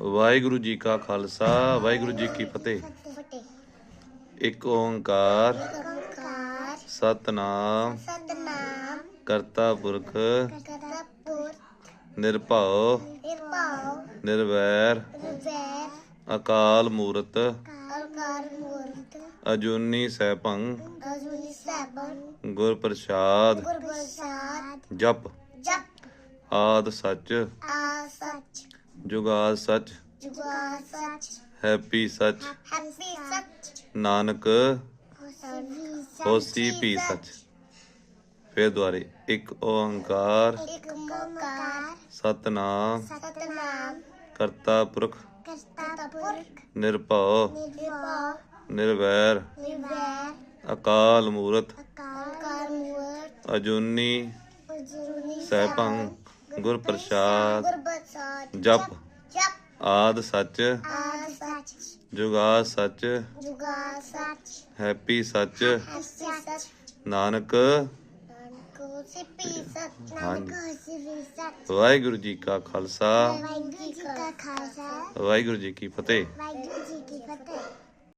ਵਾਹਿਗੁਰੂ ਜੀ ਕਾ ਖਾਲਸਾ ਵਾਹਿਗੁਰੂ ਜੀ ਕੀ ਫਤਿਹ। ਇੱਕ ਓੰਕਾਰ ਸਤਨਾਮ ਕਰਤਾ ਪੁਰਖ ਨਿਰਭਉ ਨਿਰਵੈਰ ਅਕਾਲ ਮੂਰਤ ਅਜੂਨੀ ਸੈਭੰ ਗੁਰ ਪ੍ਰਸਾਦ ਜਪ ਆਦ ਸੱਚ ਆ ਸੱਚ। ਜੁਗਾਦ ਸੱਚ ਜੁਗਾ ਸੱਚ ਹੈਪੀ ਸੱਚ। ਹੈਪੀ ਸੱਚ। ਨਾਨਕ ਹੋਸੀ ਹੋਸੀ ਵੀ ਸੱਚ। ਫੇਰ ਦੁਆਰੇ ਇੱਕ ਓੰਕਾਰ ਇੱਕ ਓੰਕਾਰ। ਸਤਨਾਮ ਸਤਨਾਮ। ਕਰਤਾ ਪੁਰਖ ਕਰਤਾਪੁਰ ਨਿਰਭਉ ਨਿਰਭਉ। ਨਿਰਵੈਰ ਨਿਰਵੈਰ। ਅਕਾਲ ਮੂਰਤ ਅਕਾਲ ਮੂਰਤ। ਅਜੂਨੀ ਅਜੂਨੀ ਸੈਭੰ ਗੁਰ ਪ੍ਰਸਾਦ ਗੁਰਬਸਾਦ ਜਪ। ਜਪ। ਆਦ ਸੱਚ। ਆ ਸੱਚ। ਜੁਗਾਦ ਸੱਚ। ਜੁਗਾ ਸੱਚ। ਹੈਪੀ ਸੱਚ। ਹੈਪੀ ਸੱਚ। ਨਾਨਕ। ਵਾਹਿਗੁਰੂ ਜੀ ਕਾ ਖਾਲਸਾ। ਵਾਹਿਗੁਰੂ ਜੀ ਕਾ ਖਾਲਸਾ। ਵਾਹਿਗੁਰੂ ਜੀ ਕੀ ਫਤਿਹ। ਵਾਹਿਗੁਰੂ ਜੀ ਕੀ ਫਤਿਹ।